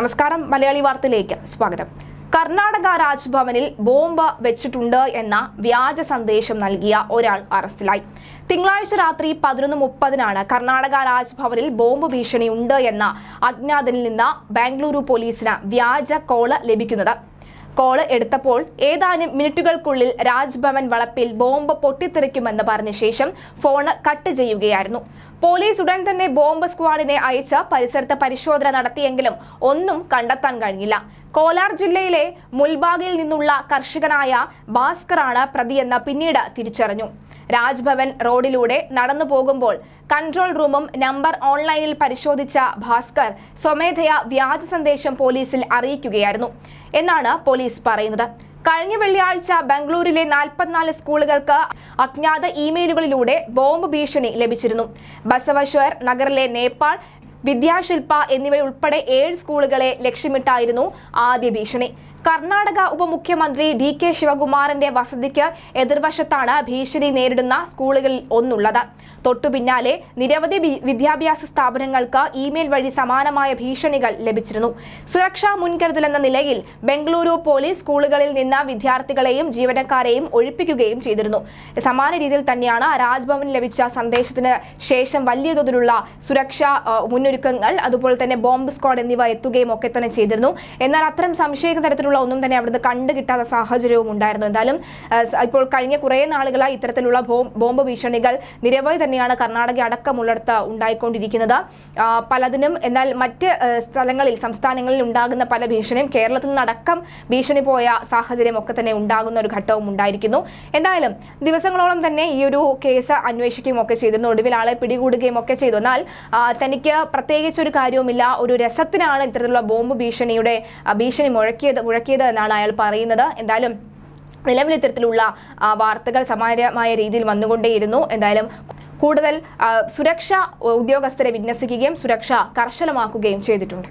നമസ്കാരം മലയാളി വാർത്തയിലേക്ക് സ്വാഗതം. കർണാടക രാജ്ഭവനിൽ ബോംബ് വെച്ചിട്ടുണ്ട് എന്ന വ്യാജ സന്ദേശം നൽകിയ ഒരാൾ അറസ്റ്റിലായി. തിങ്കളാഴ്ച രാത്രി പതിനൊന്ന് മുപ്പതിനാണ് കർണാടക രാജ്ഭവനിൽ ബോംബ് ഭീഷണി ഉണ്ട് എന്ന അജ്ഞാതനിൽ നിന്ന് ബാംഗ്ലൂരു പോലീസിന് വ്യാജ കോൾ ലഭിക്കുന്നത്. കോൾ എടുത്തപ്പോൾ ഏതാനും മിനിറ്റുകൾക്കുള്ളിൽ രാജ്ഭവൻ വളപ്പിൽ ബോംബ് പൊട്ടിത്തെറിക്കുമെന്ന് പറഞ്ഞ ശേഷം ഫോണ് കട്ട് ചെയ്യുകയായിരുന്നു. പോലീസ് ഉടൻ തന്നെ ബോംബ് സ്ക്വാഡിനെ അയച്ച് പരിസരത്ത് പരിശോധന നടത്തിയെങ്കിലും ഒന്നും കണ്ടെത്താൻ കഴിഞ്ഞില്ല. കോലാർ ജില്ലയിലെ മുൽബാഗിൽ നിന്നുള്ള കർഷകനായ ഭാസ്കറാണ് പ്രതിയെന്ന് പിന്നീട് തിരിച്ചറിഞ്ഞു. രാജ്ഭവൻ റോഡിലൂടെ നടന്നു പോകുമ്പോൾ കൺട്രോൾ റൂമും നമ്പർ ഓൺലൈനിൽ പരിശോധിച്ച ഭാസ്കർ സ്വമേധയാ വ്യാജ സന്ദേശം പോലീസിൽ അറിയിക്കുകയായിരുന്നു എന്നാണ് പോലീസ് പറയുന്നത്. കഴിഞ്ഞ വെള്ളിയാഴ്ച ബംഗളൂരിലെ നാൽപ്പത്തിനാല് സ്കൂളുകൾക്ക് അജ്ഞാത ഇമെയിലുകളിലൂടെ ബോംബ് ഭീഷണി ലഭിച്ചിരുന്നു. ബസവശ്വർ നഗറിലെ നേപ്പാൾ വിദ്യാശില്പ എന്നിവയുൾപ്പെടെ ഏഴ് സ്കൂളുകളെ ലക്ഷ്യമിട്ടായിരുന്നു ആദ്യ ഭീഷണി. കർണാടക ഉപമുഖ്യമന്ത്രി ഡി കെ ശിവകുമാറിന്റെ വസതിക്ക് എതിർവശത്താണ് ഭീഷണി നേരിടുന്ന സ്കൂളുകളിൽ ഒന്നുള്ളത്. തൊട്ടുപിന്നാലെ നിരവധി വിദ്യാഭ്യാസ സ്ഥാപനങ്ങൾക്ക് ഇമെയിൽ വഴി സമാനമായ ഭീഷണികൾ ലഭിച്ചിരുന്നു. സുരക്ഷാ മുൻകരുതലെന്ന നിലയിൽ ബംഗളൂരു പോലീസ് സ്കൂളുകളിൽ നിന്ന് വിദ്യാർത്ഥികളെയും ജീവനക്കാരെയും ഒഴിപ്പിക്കുകയും ചെയ്തിരുന്നു. സമാന രീതിയിൽ തന്നെയാണ് രാജ്ഭവൻ ലഭിച്ച സന്ദേശത്തിന് ശേഷം വലിയ തോതിലുള്ള സുരക്ഷാ മുന്നൊരുക്കങ്ങൾ അതുപോലെ തന്നെ ബോംബ് സ്ക്വാഡ് എന്നിവ എത്തുകയും ഒക്കെ തന്നെ ചെയ്തിരുന്നു. എന്നാൽ അത്തരം സംശയിക്കുന്ന തരത്തിലുള്ള ഒന്നും തന്നെ അവിടുന്ന് കണ്ടു കിട്ടാത്ത സാഹചര്യവും ഉണ്ടായിരുന്നു. എന്തായാലും ഇപ്പോൾ കഴിഞ്ഞ കുറേ നാളുകളായി ഇത്തരത്തിലുള്ള ബോംബ് ഭീഷണികൾ നിരവധി തന്നെയാണ് കർണാടക അടക്കമുള്ളിടത്ത് ഉണ്ടായിക്കൊണ്ടിരിക്കുന്നത്. പലതിനും എന്നാൽ മറ്റ് സ്ഥലങ്ങളിൽ സംസ്ഥാനങ്ങളിൽ ഉണ്ടാകുന്ന പല ഭീഷണിയും കേരളത്തിൽ നിന്നടക്കം ഭീഷണി പോയ സാഹചര്യം ഒക്കെ തന്നെ ഉണ്ടാകുന്ന ഒരു ഘട്ടവും ഉണ്ടായിരിക്കുന്നു. എന്തായാലും ദിവസങ്ങളോളം തന്നെ ഈ ഒരു കേസ് അന്വേഷിക്കുകയും ഒക്കെ ചെയ്തിരുന്നു. ഒടുവിൽ ആളെ പിടികൂടുകയും ഒക്കെ ചെയ്തു. എന്നാൽ തനിക്ക് പ്രത്യേകിച്ച് ഒരു കാര്യവുമില്ല. ഒരു രസത്തിനാണ് ഇത്തരത്തിലുള്ള ബോംബ് ഭീഷണിയുടെ ഭീഷണി മുഴക്കിയത് മുഴക്കിയത് എന്നാണ് അയാൾ പറയുന്നത്. എന്തായാലും നിലവിൽ ഇത്തരത്തിലുള്ള വാർത്തകൾ സമാനമായ രീതിയിൽ വന്നുകൊണ്ടേയിരുന്നു. എന്തായാലും കൂടുതൽ സുരക്ഷ ഉദ്യോഗസ്ഥരെ വിന്യസിക്കുകയും സുരക്ഷ കർശനമാക്കുകയും ചെയ്തിട്ടുണ്ട്.